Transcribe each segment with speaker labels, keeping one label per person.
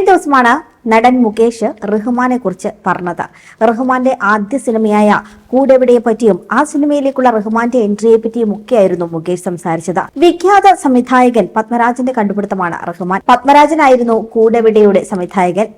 Speaker 1: കഴിഞ്ഞ ദിവസമാണ് നടൻ മുകേഷ് റഹ്മാനെ കുറിച്ച് പറഞ്ഞത്. റഹ്മാന്റെ ആദ്യ സിനിമയായ കൂടെവിടെയെ പറ്റിയും ആ സിനിമയിലേക്കുള്ള റഹ്മാന്റെ എൻട്രിയെ പറ്റിയും ഒക്കെയായിരുന്നു മുകേഷ് സംസാരിച്ചത്. വിഖ്യാത സംവിധായകൻ പത്മരാജന്റെ കണ്ടുപിടുത്തമാണ് റഹ്മാൻ. പത്മരാജനായിരുന്നു കൂടെവിടെയുടെ സംവിധായകൻ.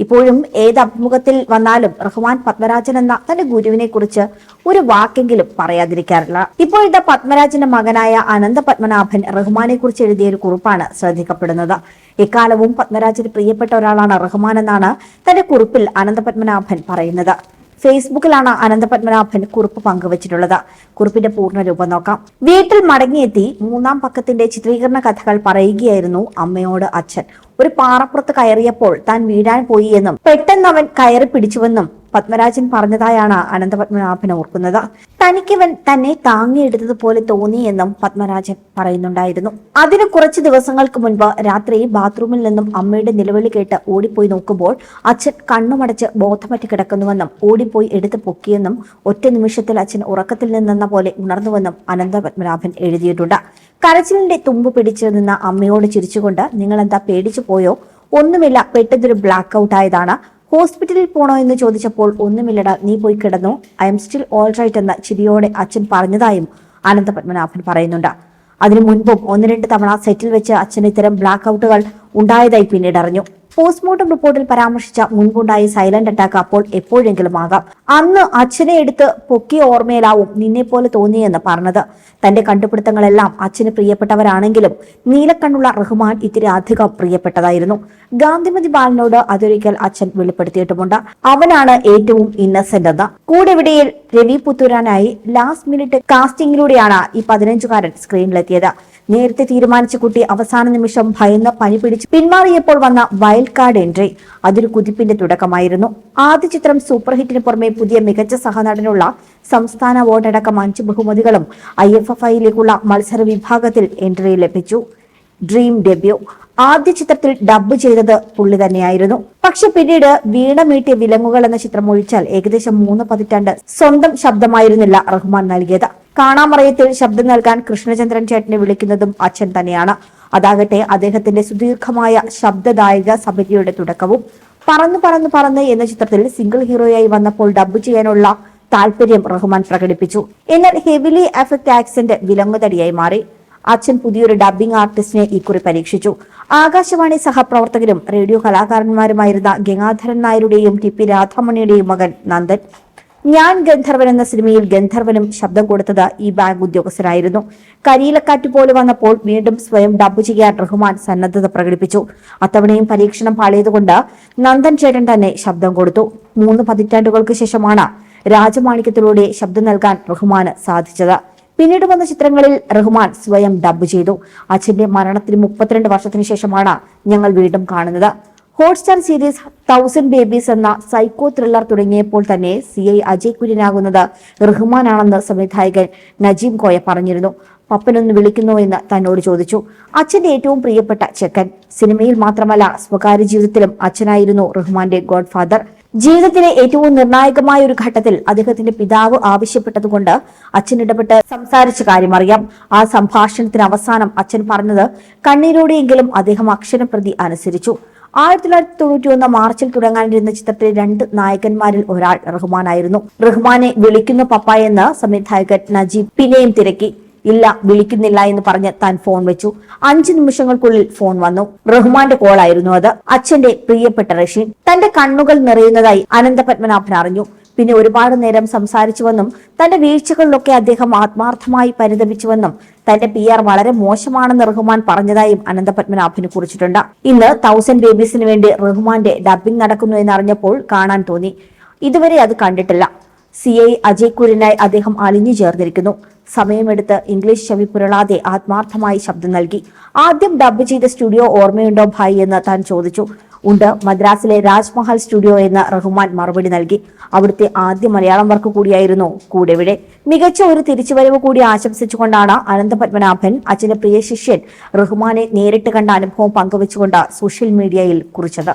Speaker 1: ഇപ്പോഴും ഏത് അഭിമുഖത്തിൽ വന്നാലും റഹ്മാൻ പത്മരാജൻ എന്ന തന്റെ ഗുരുവിനെ കുറിച്ച് ഒരു വാക്കെങ്കിലും പറയാതിരിക്കാറില്ല. ഇപ്പോഴത്തെ പത്മരാജന്റെ മകനായ അനന്ത പത്മനാഭൻ റഹ്മാനെ കുറിച്ച് എഴുതിയ ഒരു കുറിപ്പാണ് ശ്രദ്ധിക്കപ്പെടുന്നത്. ഇക്കാലവും പത്മരാജന് പ്രിയപ്പെട്ട ഒരാളാണ് റഹ്മാൻ എന്നാണ് തന്റെ കുറിപ്പിൽ അനന്ത പത്മനാഭൻ പറയുന്നത്. ഫേസ്ബുക്കിലാണ് അനന്ത പത്മനാഭൻ കുറിപ്പ് പങ്കുവച്ചിട്ടുള്ളത്. കുറിപ്പിന്റെ പൂർണ രൂപം നോക്കാം. വീട്ടിൽ മടങ്ങിയെത്തി മൂന്നാം പക്കത്തിന്റെ ചിത്രീകരണ കഥകൾ പറയുകയായിരുന്നു അമ്മയോട് അച്ഛൻ. ഒരു പാറപ്പുറത്ത് കയറിയപ്പോൾ താൻ വീഴാൻ പോയി എന്നും പെട്ടെന്ന് അവൻ കയറി പിടിച്ചുവെന്നും പത്മരാജൻ പറഞ്ഞതായാണ് അനന്തപത്മനാഭൻ ഓർക്കുന്നത്. തനിക്കവൻ തന്നെ താങ്ങിയെടുത്തതുപോലെ തോന്നിയെന്നും പത്മരാജൻ പറയുന്നുണ്ടായിരുന്നു. അതിന് കുറച്ച് ദിവസങ്ങൾക്ക് മുൻപ് രാത്രി ബാത്റൂമിൽ നിന്നും അമ്മയുടെ നിലവിളി കേട്ട് ഓടിപ്പോയി നോക്കുമ്പോൾ അച്ഛൻ കണ്ണുമടച്ച് ബോധമറ്റ് കിടക്കുന്നുവെന്നും ഓടിപ്പോയി എടുത്ത് പൊക്കിയെന്നും ഒറ്റ നിമിഷത്തിൽ അച്ഛൻ ഉറക്കത്തിൽ നിന്നെന്ന പോലെ ഉണർന്നുവെന്നും അനന്തപത്മനാഭൻ എഴുതിയിട്ടുണ്ട്. കരച്ചിലിന്റെ തുമ്പ് പിടിച്ചു നിന്ന അമ്മയോട് ചിരിച്ചുകൊണ്ട് നിങ്ങൾ എന്താ പേടിച്ചു പോയോ? ഒന്നുമില്ല പെട്ടെന്നൊരു ബ്ലാക്ക് ഔട്ട് ആയതാണ്. ഹോസ്പിറ്റലിൽ പോണോ എന്ന് ചോദിച്ചപ്പോൾ ഒന്നുമില്ലട നീ പോയി കിടന്നു? I'm still all right എന്ന ചിരിയോടെ അച്ഛൻ പറഞ്ഞതായും അനന്ത പത്മനാഭൻ പറയുന്നുണ്ട്. അതിനു മുൻപും ഒന്ന് രണ്ട് തവണ സെറ്റിൽ വെച്ച് അച്ഛന് ഇത്തരം ബ്ലാക്ക് ഔട്ടുകൾ ഉണ്ടായതായി പിന്നീട് അറിഞ്ഞു. പോസ്റ്റ്മോർട്ടം റിപ്പോർട്ടിൽ പരാമർശിച്ച മുൻപുണ്ടായ സൈലന്റ് അറ്റാക്ക് അപ്പോൾ എപ്പോഴെങ്കിലും ആകാം. അന്ന് അച്ഛനെ എടുത്ത് പൊക്കിയ ഓർമ്മയിലാവും നിന്നെ പോലെ തോന്നിയെന്ന് പറഞ്ഞത്. തന്റെ കണ്ടുപിടുത്തങ്ങളെല്ലാം അച്ഛന് പ്രിയപ്പെട്ടവരാണെങ്കിലും നീലക്കണ്ണുള്ള റഹ്മാൻ ഇത്തിരി അധികം പ്രിയപ്പെട്ടതായിരുന്നു. ഗാന്ധിമതി ബാലനോട് അതൊരിക്കൽ അച്ഛൻ വെളിപ്പെടുത്തിയിട്ടുമുണ്ട്. അവനാണ് ഏറ്റവും ഇന്നസെന്റ് എന്ന്. കൂടെവിടെയിൽ രവി പുത്തൂരാനായി ലാസ്റ്റ് മിനിറ്റ് കാസ്റ്റിംഗിലൂടെയാണ് ഈ പതിനഞ്ചുകാരൻ സ്ക്രീനിലെത്തിയത് നേരത്തെ തീരുമാനിച്ച കുട്ടി അവസാന നിമിഷം ഭയന്ന് പനി പിടിച്ച് പിന്മാറിയപ്പോൾ വന്ന വൈൽഡ് കാർഡ് എൻട്രി. അതൊരു കുതിപ്പിന്റെ തുടക്കമായിരുന്നു. ആദ്യ ചിത്രം സൂപ്പർ ഹിറ്റിന് പുറമെ പുതിയ മികച്ച സഹനടനുള്ള സംസ്ഥാന അവാർഡടക്കം അഞ്ച് ബഹുമതികളും ഐ എഫ് എഫ് ഐയിലേക്കുള്ള മത്സര വിഭാഗത്തിൽ എൻട്രി ലഭിച്ചു. Dream debut. ആദ്യ ചിത്രത്തിൽ ഡബ് ചെയ്തത് പുള്ളി തന്നെയായിരുന്നു. പക്ഷെ പിന്നീട് വീണമീട്ടിയ വിലങ്ങുകൾ എന്ന ചിത്രം ഒഴിച്ചാൽ ഏകദേശം മൂന്ന് പതിറ്റാണ്ട് സ്വന്തം ശബ്ദമായിരുന്നില്ല റഹ്മാൻ നൽകിയത്. കാണാമറയത്തിൽ ശബ്ദം നൽകാൻ കൃഷ്ണചന്ദ്രൻ ചേട്ടനെ വിളിക്കുന്നതും അച്ഛൻ തന്നെയാണ്. അതാകട്ടെ അദ്ദേഹത്തിന്റെ സുദീർഘമായ ശബ്ദദായക സമിതിയുടെ തുടക്കവും പറന്ന് പറന്ന് പറന്ന് എന്ന ചിത്രത്തിൽ സിംഗിൾ ഹീറോയായി വന്നപ്പോൾ ഡബ്ബ് ചെയ്യാനുള്ള താല്പര്യം റഹ്മാൻ പ്രകടിപ്പിച്ചു. എന്നാൽ ഹെവിലി എഫക്ട് ആക്സന്റ് വിലങ്ങുതടിയായി മാറി. അച്ഛൻ പുതിയൊരു ഡബ്ബിംഗ് ആർട്ടിസ്റ്റിനെ ഇക്കുറി പരീക്ഷിച്ചു. ആകാശവാണി സഹപ്രവർത്തകരും റേഡിയോ കലാകാരന്മാരുമായിരുന്ന ഗംഗാധരൻ നായരുടെയും ടി പി രാധാമണിയുടെയും മകൻ നന്ദൻ. ഞാൻ ഗന്ധർവൻ എന്ന സിനിമയിൽ ഗന്ധർവനും ശബ്ദം കൊടുത്തത് ഈ ബാങ്ക് ഉദ്യോഗസ്ഥരായിരുന്നു. കരിയിലക്കാറ്റ് പോലെ വന്നപ്പോൾ വീണ്ടും സ്വയം ഡബ്ബ് ചെയ്യാൻ റഹ്മാൻ സന്നദ്ധത പ്രകടിപ്പിച്ചു. അത്തവണയും പരീക്ഷണം പാളിയതുകൊണ്ട് നന്ദൻ ചേട്ടൻ തന്നെ ശബ്ദം കൊടുത്തു. മൂന്ന് പതിറ്റാണ്ടുകൾക്ക് ശേഷമാണ് രാജമാണിക്യത്തിലൂടെ ശബ്ദം നൽകാൻ റഹ്മാന് സാധിച്ചത്. പിന്നീട് വന്ന ചിത്രങ്ങളിൽ റഹ്മാൻ സ്വയം ഡബ്ബ് ചെയ്തു. അച്ഛന്റെ മരണത്തിന് മുപ്പത്തിരണ്ട് വർഷത്തിന് ശേഷമാണ് ഞങ്ങൾ വീണ്ടും കാണുന്നത്. ഹോട്ട്സ്റ്റാർ സീരീസ് തൗസൻഡ് ബേബീസ് എന്ന സൈക്കോ ത്രില്ലർ തുടങ്ങിയപ്പോൾ തന്നെ സി ഐ അജയ് കുര്യനാകുന്നത് റഹ്മാനാണെന്ന് സംവിധായകൻ നജീം കോയ പറഞ്ഞിരുന്നു. പപ്പനൊന്ന് വിളിക്കുന്നു എന്ന് തന്നോട് ചോദിച്ചു. അച്ഛന്റെ ഏറ്റവും പ്രിയപ്പെട്ട ചെക്കൻ. സിനിമയിൽ മാത്രമല്ല സ്വകാര്യ ജീവിതത്തിലും അച്ഛനായിരുന്നു റഹ്മാന്റെ ഗോഡ് ഫാദർ ജീവിതത്തിലെ ഏറ്റവും നിർണായകമായ ഒരു ഘട്ടത്തിൽ അദ്ദേഹത്തിന്റെ പിതാവ് ആവശ്യപ്പെട്ടതുകൊണ്ട് അച്ഛൻ ഇടപെട്ട് സംസാരിച്ച കാര്യം അറിയാം. ആ സംഭാഷണത്തിന് അവസാനം അച്ഛൻ പറഞ്ഞത് കണ്ണീരോടെയെങ്കിലും അദ്ദേഹം അക്ഷരപ്രതി അനുസരിച്ചു. ആയിരത്തി തൊള്ളായിരത്തി തൊണ്ണൂറ്റി ഒന്ന് മാർച്ചിൽ തുടങ്ങാനിരുന്ന ചിത്രത്തിലെ രണ്ട് നായകന്മാരിൽ ഒരാൾ റഹ്മാനായിരുന്നു. റഹ്മാനെ വിളിക്കുന്ന പപ്പ എന്ന് സംവിധായകൻ നജീബ് പിന്നെയും തിരക്കി. ഇല്ല വിളിക്കുന്നില്ല എന്ന് പറഞ്ഞ് താൻ ഫോൺ വെച്ചു. അഞ്ചു നിമിഷങ്ങൾക്കുള്ളിൽ ഫോൺ വന്നു. റഹ്മാന്റെ കോളായിരുന്നു അത്. അച്ഛന്റെ പ്രിയപ്പെട്ട റഷീൻ തന്റെ കണ്ണുകൾ നിറയുന്നതായി അനന്തപത്മനാഭൻ അറിഞ്ഞു. പിന്നെ ഒരുപാട് നേരം സംസാരിച്ചുവെന്നും തന്റെ വീഴ്ചകളിലൊക്കെ അദ്ദേഹം ആത്മാർത്ഥമായി പരിതപിച്ചുവെന്നും തന്റെ പി ആർ വളരെ മോശമാണെന്ന് റഹ്മാൻ പറഞ്ഞതായും അനന്തപത്മനാഭന് കുറിച്ചിട്ടുണ്ട്. ഇന്ന് തൗസൻഡ് ബേബീസിന് വേണ്ടി റഹ്മാന്റെ ഡബ്ബിംഗ് നടക്കുന്നു എന്നറിഞ്ഞപ്പോൾ കാണാൻ തോന്നി. ഇതുവരെ അത് കണ്ടിട്ടില്ല. സി ഐ അജയ് കുര്യനായി അദ്ദേഹം അലിഞ്ഞു ചേർന്നിരിക്കുന്നു. സമയമെടുത്ത് ഇംഗ്ലീഷ് ചെവി പുരളാതെ ആത്മാർത്ഥമായി ശബ്ദം നൽകി. ആദ്യം ഡബ്ബ് ചെയ്ത സ്റ്റുഡിയോ ഓർമ്മയുണ്ടോ ഭായി എന്ന് താൻ ചോദിച്ചു. ഉണ്ട് മദ്രാസിലെ രാജ്മഹൽ സ്റ്റുഡിയോ എന്ന് റഹ്മാൻ മറുപടി നൽകി. അവിടുത്തെ ആദ്യ മലയാളം വർക്ക് കൂടിയായിരുന്നു കൂടെവിടെ. മികച്ച ഒരു തിരിച്ചുവരവ് കൂടി ആശംസിച്ചുകൊണ്ടാണ് അനന്തപത്മനാഭൻ അച്ഛന്റെ പ്രിയ ശിഷ്യൻ റഹ്മാനെ നേരിട്ട് കണ്ട അനുഭവം പങ്കുവച്ചുകൊണ്ട് സോഷ്യൽ മീഡിയയിൽ കുറിച്ചത്.